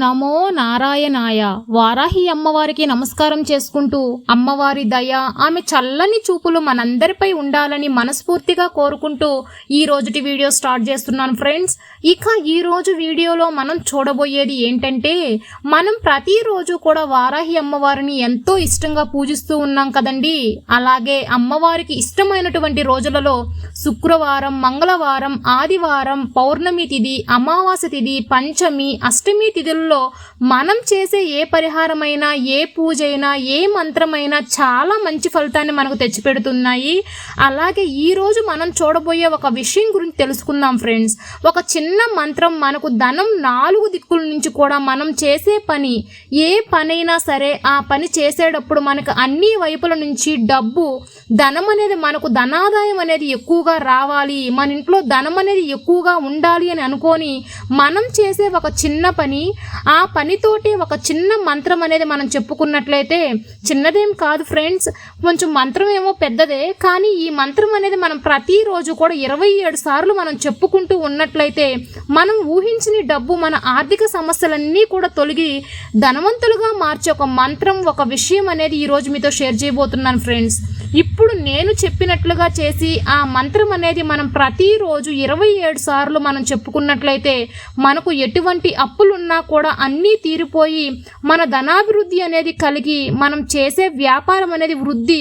నమో నారాయణాయ. వారాహి అమ్మవారికి నమస్కారం చేసుకుంటూ అమ్మవారి దయ ఆమె చల్లని చూపులు మనందరిపై ఉండాలని మనస్ఫూర్తిగా కోరుకుంటూ ఈ రోజుటి వీడియో స్టార్ట్ చేస్తున్నాను ఫ్రెండ్స్. ఇక ఈ రోజు వీడియోలో మనం చూడబోయేది ఏంటంటే మనం ప్రతిరోజు కూడా వారాహి అమ్మవారిని ఎంతో ఇష్టంగా పూజిస్తూ ఉన్నాం కదండి. అలాగే అమ్మవారికి ఇష్టమైనటువంటి రోజులలో శుక్రవారం మంగళవారం ఆదివారం పౌర్ణమి తిథి అమావాస్య తిథి పంచమి అష్టమి తిథులలో మనం చేసే ఏ పరిహారమైనా ఏ పూజ అయినా ఏ మంత్రమైనా చాలా మంచి ఫలితాన్ని మనకు తెచ్చిపెడుతున్నాయి. అలాగే ఈరోజు మనం చూడబోయే ఒక విషయం గురించి తెలుసుకుందాం ఫ్రెండ్స్. ఒక చిన్న మంత్రం మనకు ధనం నాలుగు దిక్కుల నుంచి కూడా మనం చేసే పని ఏ పనైనా సరే ఆ పని చేసేటప్పుడు మనకు అన్ని వైపుల నుంచి డబ్బు ధనం అనేది మనకు ధనాదాయం అనేది ఎక్కువగా రావాలి. మన ఇంట్లో ధనం అనేది ఎక్కువగా ఉండాలి అని అనుకొని మనం చేసే ఒక చిన్న పని ఆ పనితోటి ఒక చిన్న మంత్రం అనేది మనం చెప్పుకున్నట్లయితే చిన్నదేం కాదు ఫ్రెండ్స్. కొంచెం మంత్రం ఏమో పెద్దదే కానీ ఈ మంత్రం అనేది మనం ప్రతిరోజు కూడా ఇరవై ఏడు సార్లు మనం చెప్పుకుంటూ ఉన్నట్లయితే మనం ఊహించిన డబ్బు మన ఆర్థిక సమస్యలన్నీ కూడా తొలగి ధనవంతులుగా మార్చే ఒక మంత్రం ఒక విషయం అనేది ఈరోజు మీతో షేర్ చేయబోతున్నాను ఫ్రెండ్స్. ఇప్పుడు నేను చెప్పినట్లుగా చేసి ఆ మంత్రం అనేది మనం ప్రతిరోజు ఇరవై ఏడు సార్లు మనం చెప్పుకున్నట్లయితే మనకు ఎటువంటి అప్పులున్నా కూడా అన్నీ తీరిపోయి మన ధనాభివృద్ధి అనేది కలిగి మనం చేసే వ్యాపారం అనేది వృద్ధి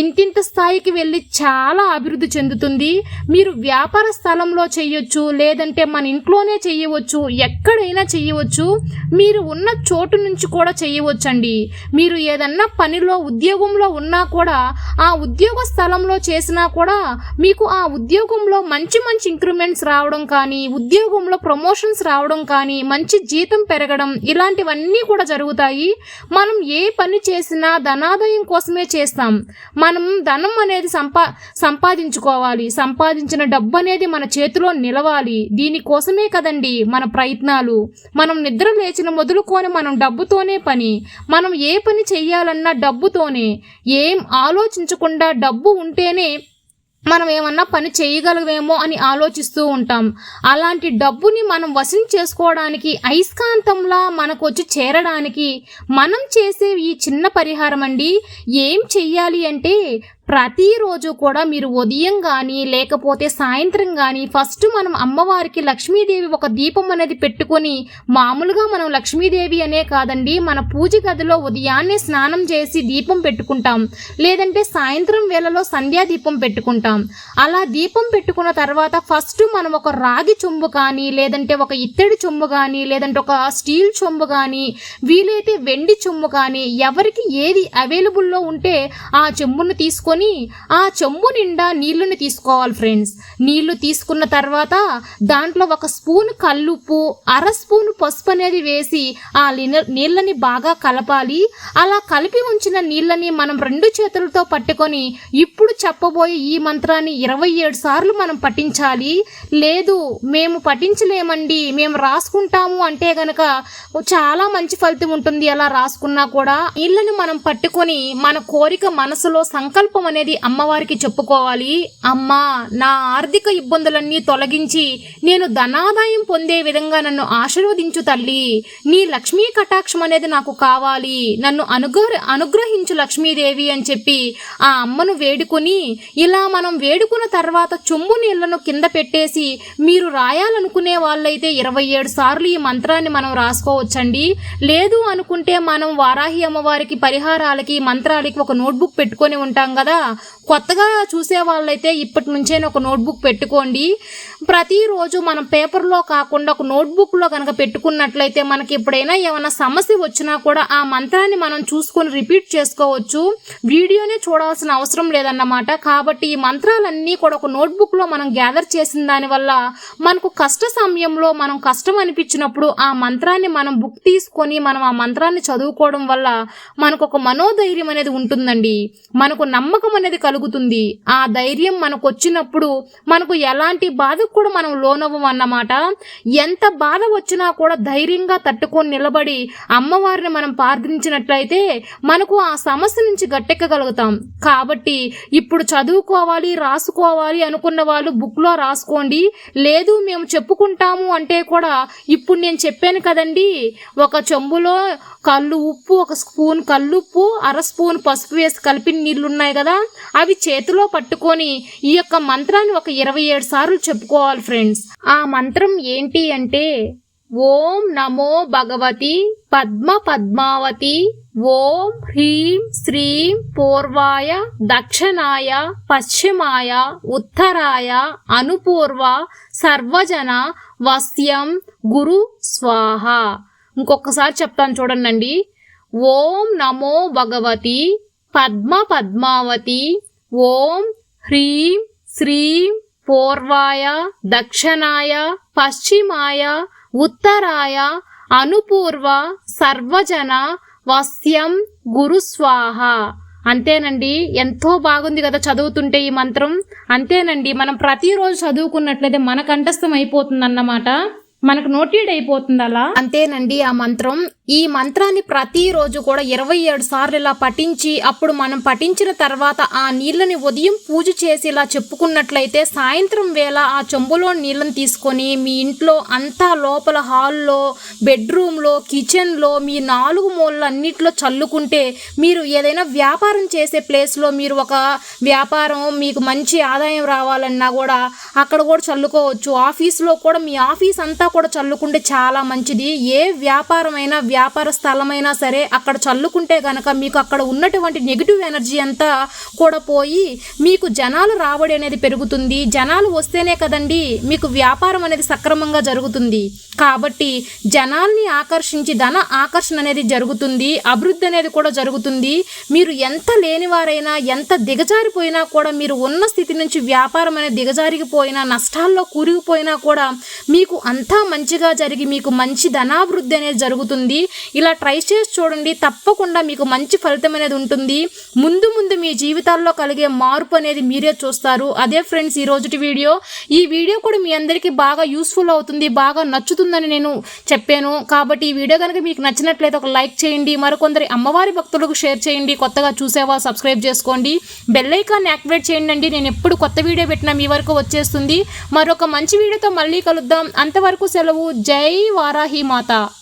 ఇంతింత స్థాయికి వెళ్ళి చాలా అభివృద్ధి చెందుతుంది. మీరు వ్యాపార స్థలంలో చేయొచ్చు లేదంటే మన ఇంట్లోనే చేయవచ్చు ఎక్కడైనా చేయవచ్చు. మీరు ఉన్న చోటు నుంచి కూడా చేయవచ్చండి. మీరు ఏదన్నా పనిలో ఉద్యోగంలో ఉన్నా కూడా ఆ ఉద్యోగ స్థలంలో చేసినా కూడా మీకు ఆ ఉద్యోగంలో మంచి మంచి ఇంక్రిమెంట్స్ రావడం కానీ ఉద్యోగంలో ప్రమోషన్స్ రావడం కానీ మంచి జీతం పెరగడం ఇలాంటివన్నీ కూడా జరుగుతాయి. మనం ఏ పని చేసినా ధనాదాయం కోసమే చేస్తాం. మనం ధనం అనేది సంపా సంపాదించుకోవాలి. సంపాదించిన డబ్బు అనేది మన చేతిలో నిలవాలి. దీనికోసమే కదండి మన ప్రయత్నాలు. మనం నిద్ర లేచిన మొదలుకొని మనం డబ్బుతోనే పని. మనం ఏ పని చేయాలన్నా డబ్బుతోనే. ఏం ఆలోచించకుండా డబ్బు ఉంటేనే మనం ఏమన్నా పని చేయగలవేమో అని ఆలోచిస్తూ ఉంటాం. అలాంటి డబ్బుని మనం వశం చేసుకోవడానికి అయస్కాంతంలా మనకు వచ్చి చేరడానికి మనం చేసే ఈ చిన్న పరిహారం అండి ఏం చెయ్యాలి అంటే ప్రతిరోజు కూడా మీరు ఉదయం కానీ లేకపోతే సాయంత్రం కానీ ఫస్ట్ మనం అమ్మవారికి లక్ష్మీదేవి ఒక దీపం అనేది పెట్టుకొని మామూలుగా మనం లక్ష్మీదేవి అనే కాదండి మన పూజ గదిలో ఉదయాన్నే స్నానం చేసి దీపం పెట్టుకుంటాం. లేదంటే సాయంత్రం వేళలో సంధ్యా దీపం పెట్టుకుంటాం. అలా దీపం పెట్టుకున్న తర్వాత ఫస్ట్ మనం ఒక రాగి చెంబు కానీ లేదంటే ఒక ఇత్తడి చెంబు కానీ లేదంటే ఒక స్టీల్ చెంబు కానీ వీలైతే వెండి చెంబు కానీ ఎవరికి ఏది అవైలబుల్లో ఉంటే ఆ చెంబును తీసుకొని ఆ చెంబు నిండా నీళ్ళను తీసుకోవాలి ఫ్రెండ్స్. నీళ్ళు తీసుకున్న తర్వాత దాంట్లో ఒక స్పూన్ కల్లుప్పు అర స్పూన్ పసుపు అనేది వేసి ఆ నీళ్ళని బాగా కలపాలి. అలా కలిపి ఉంచిన నీళ్ళని మనం రెండు చేతులతో పట్టుకొని ఇప్పుడు చెప్పబోయే ఈ మంత్రాన్ని ఇరవై ఏడు సార్లు మనం పఠించాలి. లేదు మేము పఠించలేమండి మేము రాసుకుంటాము అంటే గనక చాలా మంచి ఫలితం ఉంటుంది అలా రాసుకున్నా కూడా. ఇళ్ళను మనం పట్టుకొని మన కోరిక మనసులో సంకల్పం అనేది అమ్మవారికి చెప్పుకోవాలి. అమ్మా నా ఆర్థిక ఇబ్బందులన్నీ తొలగించి నేను ధనాదాయం పొందే విధంగా నన్ను ఆశీర్వదించు తల్లి. నీ లక్ష్మీ కటాక్షం అనేది నాకు కావాలి. నన్ను అనుగ్ర అనుగ్రహించు లక్ష్మీదేవి అని చెప్పి ఆ అమ్మను వేడుకొని ఇలా మనం మనం వేడుకున్న తర్వాత చొమ్ము నీళ్ళను కింద పెట్టేసి మీరు రాయాలనుకునే వాళ్ళైతే ఇరవై ఏడు సార్లు ఈ మంత్రాన్ని మనం రాసుకోవచ్చండి. లేదు అనుకుంటే మనం వారాహి అమ్మవారికి పరిహారాలకి మంత్రాలకి ఒక నోట్బుక్ పెట్టుకొని ఉంటాం కదా కొత్తగా చూసే వాళ్ళైతే ఇప్పటి నుంచే ఒక నోట్బుక్ పెట్టుకోండి. ప్రతిరోజు మనం పేపర్లో కాకుండా ఒక నోట్బుక్లో కనుక పెట్టుకున్నట్లయితే మనకి ఎప్పుడైనా ఏమైనా సమస్య వచ్చినా కూడా ఆ మంత్రాన్ని మనం చూసుకొని రిపీట్ చేసుకోవచ్చు. వీడియోనే చూడాల్సిన అవసరం లేదన్నమాట. కాబట్టి ఈ మంత్రాలన్నీ కూడా ఒక నోట్బుక్లో మనం గ్యాదర్ చేసిన దానివల్ల మనకు కష్ట సమయంలో మనం కష్టం అనిపించినప్పుడు ఆ మంత్రాన్ని మనం బుక్ తీసుకొని మనం ఆ మంత్రాన్ని చదువుకోవడం వల్ల మనకు ఒక మనోధైర్యం అనేది ఉంటుందండి. మనకు నమ్మకం అనేది కలుగుతుంది కలుగుతుంది. ఆ ధైర్యం మనకు వచ్చినప్పుడు మనకు ఎలాంటి బాధకు కూడా మనం లోనవ్వం అన్నమాట. ఎంత బాధ వచ్చినా కూడా ధైర్యంగా తట్టుకొని నిలబడి అమ్మవారిని మనం ప్రార్థించినట్లయితే మనకు ఆ సమస్య నుంచి గట్టెక్కగలుగుతాం. కాబట్టి ఇప్పుడు చదువుకోవాలి రాసుకోవాలి అనుకున్న వాళ్ళు బుక్లో రాసుకోండి. లేదు మేము చెప్పుకుంటాము అంటే కూడా ఇప్పుడు నేను చెప్పాను కదండి ఒక చెంబులో కళ్ళు ఉప్పు ఒక స్పూన్ కల్లుప్పు అర స్పూన్ పసుపు వేసి కలిపి నీళ్ళు ఉన్నాయి కదా అవి చేతిలో పట్టుకొని ఈ యొక్క మంత్రాన్ని ఒక ఇరవై ఏడు సార్లు చెప్పుకోవాలి ఫ్రెండ్స్. ఆ మంత్రం ఏంటి అంటే ఓం నమో భగవతి పద్మ పద్మావతి ఓం హ్రీం శ్రీం పూర్వాయ దక్షిణాయ పశ్చిమాయ ఉత్తరాయ అనుపూర్వ సర్వజన వస్యం గురు స్వాహ. ఇంకొకసారి చెప్తాను చూడండి. ఓం నమో భగవతి పద్మ పద్మావతి ఓం హ్రీం శ్రీం పూర్వాయ దక్షిణాయ పశ్చిమాయ ఉత్తరాయ అనుపూర్వ సర్వజన వస్యం గురుస్వాహ అంతేనండి ఎంతో బాగుంది కదా చదువుతుంటే ఈ మంత్రం. అంతేనండి మనం ప్రతిరోజు చదువుకున్నట్లయితే మన కంఠస్థం అయిపోతుంది అన్నమాట మనకు నోటెడ్ అయిపోతుంది అలా అంతేనండి ఆ మంత్రం ఈ మంత్రాన్ని ప్రతిరోజు కూడా ఇరవై ఏడు సార్లు ఇలా పఠించి అప్పుడు మనం పఠించిన తర్వాత ఆ నీళ్ళని ఉదయం పూజ చేసి ఇలా చెప్పుకున్నట్లయితే సాయంత్రం వేళ ఆ చెంబులో నీళ్ళని తీసుకొని మీ ఇంట్లో అంతా లోపల హాల్లో బెడ్రూమ్లో కిచెన్లో మీ నాలుగు మూలలు అన్నిట్లో చల్లుకుంటే మీరు ఏదైనా వ్యాపారం చేసే ప్లేస్లో మీరు ఒక వ్యాపారం మీకు మంచి ఆదాయం రావాలన్నా కూడా అక్కడ కూడా చల్లుకోవచ్చు. ఆఫీస్లో కూడా మీ ఆఫీస్ అంతా కూడా చల్లుకుంటే చాలా మంచిది. ఏ వ్యాపారమైనా వ్యాపార స్థలమైనా సరే అక్కడ చల్లుకుంటే కనుక మీకు అక్కడ ఉన్నటువంటి నెగిటివ్ ఎనర్జీ అంతా కూడా పోయి మీకు జనాలు రాబడి అనేది పెరుగుతుంది. జనాలు వస్తేనే కదండి మీకు వ్యాపారం అనేది సక్రమంగా జరుగుతుంది. కాబట్టి జనాల్ని ఆకర్షించి ధన ఆకర్షణ అనేది జరుగుతుంది. అభివృద్ధి అనేది కూడా జరుగుతుంది. మీరు ఎంత లేనివారైనా ఎంత దిగజారిపోయినా కూడా మీరు ఉన్న స్థితి నుంచి వ్యాపారం అనేది దిగజారిపోయినా నష్టాల్లో కూరుకుపోయినా కూడా మీకు అంతా మంచిగా జరిగి మీకు మంచి ధనాభివృద్ధి అనేది జరుగుతుంది. ఇలా ట్రై చేసి చూడండి తప్పకుండా మీకు మంచి ఫలితం అనేది ఉంటుంది. ముందు ముందు మీ జీవితాల్లో కలిగే మార్పు అనేది మీరే చూస్తారు. అదే ఫ్రెండ్స్ ఈ రోజుటి వీడియో. ఈ వీడియో కూడా మీ అందరికీ బాగా యూస్ఫుల్ అవుతుంది బాగా నచ్చుతుందని నేను చెప్పాను. కాబట్టి ఈ వీడియో కనుక మీకు నచ్చినట్లయితే ఒక లైక్ చేయండి మరికొందరి అమ్మవారి భక్తులకు షేర్ చేయండి కొత్తగా చూసేవా సబ్స్క్రైబ్ చేసుకోండి. బెల్ ఐకాన్ని యాక్టివేట్ చేయండి అండి. నేను ఎప్పుడు కొత్త వీడియో పెట్టినా మీ వరకు వచ్చేస్తుంది. మరొక మంచి వీడియోతో మళ్ళీ కలుద్దాం. అంతవరకు సెలవు. జై వారాహి మాత.